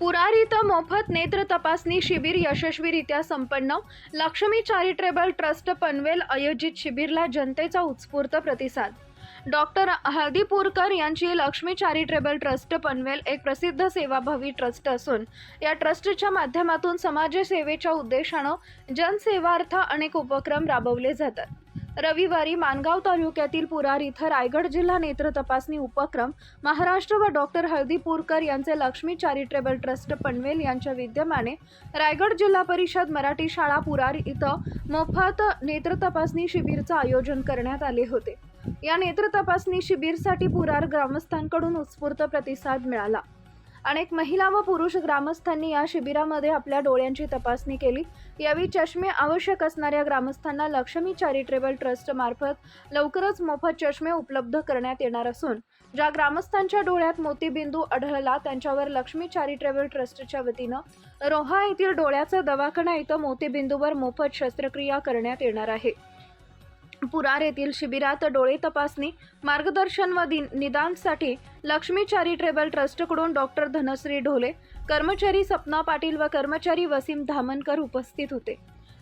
मोफत नेत्र तपासणी शिबिर यशस्वीरित्या संपन्न. लक्ष्मी चॅरिटेबल ट्रस्ट पनवेल आयोजित शिबिरला जनतेचा उत्स्फूर्त प्रतिसाद. डॉक्टर हळदीपूरकर यांची लक्ष्मी चॅरिटेबल ट्रस्ट पनवेल एक प्रसिद्ध सेवाभावी ट्रस्ट असून या ट्रस्टच्या माध्यमातून समाजसेवेच्या उद्देशानं जनसेवार्थ अनेक उपक्रम राबवले जातात. रविवारी मानगाव तालुक्यातील पुरार इथं रायगड जिल्हा नेत्र तपासणी उपक्रम महाराष्ट्र व डॉक्टर हळदीपूरकर यांचे लक्ष्मी चॅरिटेबल ट्रस्ट पनवेल यांच्या विद्यमाने रायगड जिल्हा परिषद मराठी शाळा पुरार इथं मोफत नेत्र तपासणी शिबिरचं आयोजन करण्यात आले होते. या नेत्र तपासणी शिबिरसाठी पुरार ग्रामस्थांकडून उत्स्फूर्त प्रतिसाद मिळाला. अनेक महिला व पुरुष ग्रामस्थांनी या शिबिरामध्ये आपल्या डोळ्यांची तपासणी केली. यावेळी चष्मे आवश्यक असणाऱ्या ग्रामस्थांना लक्ष्मी चॅरिटेबल ट्रस्ट मार्फत लवकरच मोफत चष्मे उपलब्ध करण्यात येणार असून ज्या ग्रामस्थांच्या डोळ्यात मोतीबिंदू आढळला त्यांच्यावर लक्ष्मी चॅरिटेबल ट्रस्टच्या वतीनं रोहा येथील डोळ्याचा दवाखाना इथं मोतीबिंदूवर मोफत शस्त्रक्रिया करण्यात येणार आहे. पुरार येथील शिबिरात डोळे तपासणी मार्गदर्शन व निदानसाठी लक्ष्मी चॅरिटेबल ट्रस्टकडून डॉक्टर धनश्री ढोले कर्मचारी सपना पाटील व कर्मचारी वसीम धामनकर उपस्थित होते.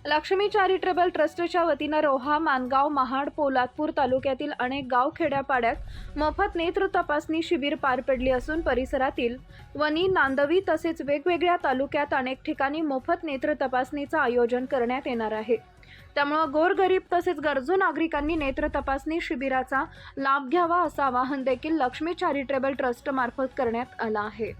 लक्ष्मी चॅरिटेबल ट्रस्टच्या वतीनं रोहा मानगाव महाड पोलादपूर तालुक्यातील अनेक गाव खेड्यापाड्यात मोफत नेत्र तपासणी शिबिर पार पडली असून परिसरातील वनी नांदवी तसेच वेगवेगळ्या तालुक्यात अनेक ठिकाणी मोफत नेत्र तपासणीचं आयोजन करण्यात येणार आहे. त्यामुळं गोरगरीब तसेच गरजू नागरिकांनी नेत्र तपासणी शिबिराचा लाभ घ्यावा असं आवाहन देखील लक्ष्मी चॅरिटेबल ट्रस्टमार्फत करण्यात आलं आहे.